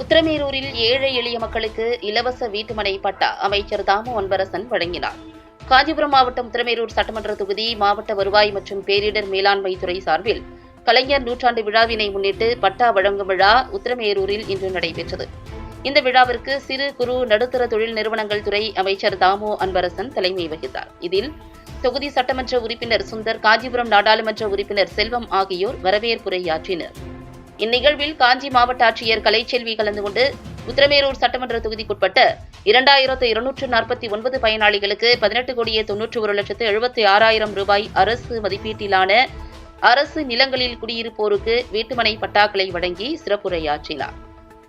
உத்திரமேரூரில் ஏழை எளிய மக்களுக்கு இலவச வீட்டுமனை பட்டா அமைச்சர் தாமு அன்பரசன் வழங்கினார். காஞ்சிபுரம் மாவட்டம் உத்திரமேரூர் சட்டமன்ற தொகுதி மாவட்ட வருவாய் மற்றும் பேரிடர் மேலாண்மை துறை சார்பில் கலைஞர் நூற்றாண்டு விழாவினை முன்னிட்டு பட்டா வழங்கும் விழா உத்திரமேரூரில் இன்று நடைபெற்றது. இந்த விழாவிற்கு சிறு குறு நடுத்தர தொழில் நிறுவனங்கள் துறை அமைச்சர் தாமு அன்பரசன் தலைமை வகித்தார். இதில் தொகுதி சட்டமன்ற உறுப்பினர் சுந்தர் காஞ்சிபுரம் நாடாளுமன்ற உறுப்பினர் செல்வம் ஆகியோர் வரவேற்புரையாற்றினர். இந்நிகழ்வில் காஞ்சி மாவட்ட ஆட்சியர் கலைச்செல்வி கலந்து கொண்டு உத்திரமேரூர் சட்டமன்ற தொகுதிக்குட்பட்ட இரண்டாயிரத்து இருநூற்று நாற்பத்தி ஒன்பது பயனாளிகளுக்கு பதினெட்டு கோடியே தொன்னூற்று ஒரு லட்சத்து எழுபத்தி ஆறாயிரம் ரூபாய் அரசு மதிப்பீட்டிலான அரசு நிலங்களில் குடியிருப்போருக்கு வீட்டுமனை பட்டாக்களை வழங்கி சிறப்புரையாற்றினார்.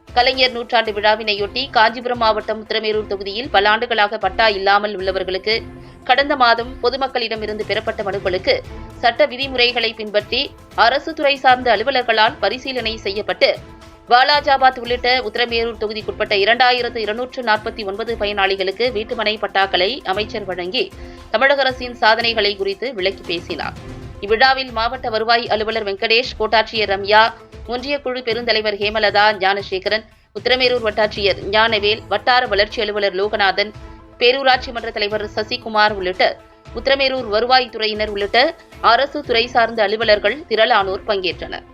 கலைஞர் நூற்றாண்டு விழாவினையொட்டி காஞ்சிபுரம் மாவட்டம் உத்திரமேரூர் தொகுதியில் பல ஆண்டுகளாக பட்டா இல்லாமல் உள்ளவர்களுக்கு கடந்த மாதம் பொதுமக்களிடமிருந்து பெறப்பட்ட மனுக்களுக்கு சட்ட விதிமுறைகளை பின்பற்றி அரசு துறை சார்ந்த அலுவலர்களால் பரிசீலனை செய்யப்பட்டு வாலாஜாபாத் உள்ளிட்ட உத்திரமேரூர் தொகுதிக்குட்பட்ட இரண்டாயிரத்து இருநூற்று நாற்பத்தி ஒன்பது பயனாளிகளுக்கு வீட்டுமனை பட்டாக்களை அமைச்சர் வழங்கி தமிழக அரசின் சாதனைகளை குறித்து விளக்கி பேசினார். இவ்விழாவில் மாவட்ட வருவாய் அலுவலர் வெங்கடேஷ் கோட்டாட்சியர் ரம்யா ஒன்றிய குழு பெருந்தலைவர் ஹேமலதா ஞானசேகரன் உத்திரமேரூர் வட்டாட்சியர் ஞானவேல் வட்டார வளர்ச்சி அலுவலர் லோகநாதன் பேரூராட்சி மன்ற தலைவர் சசிகுமார் உள்ளிட்ட உத்திரமேரூர் வருவாய்த்துறையினர் உள்ளிட்ட அரசு துறை சார்ந்த அலுவலர்கள் திரளானோர் பங்கேற்றனர்.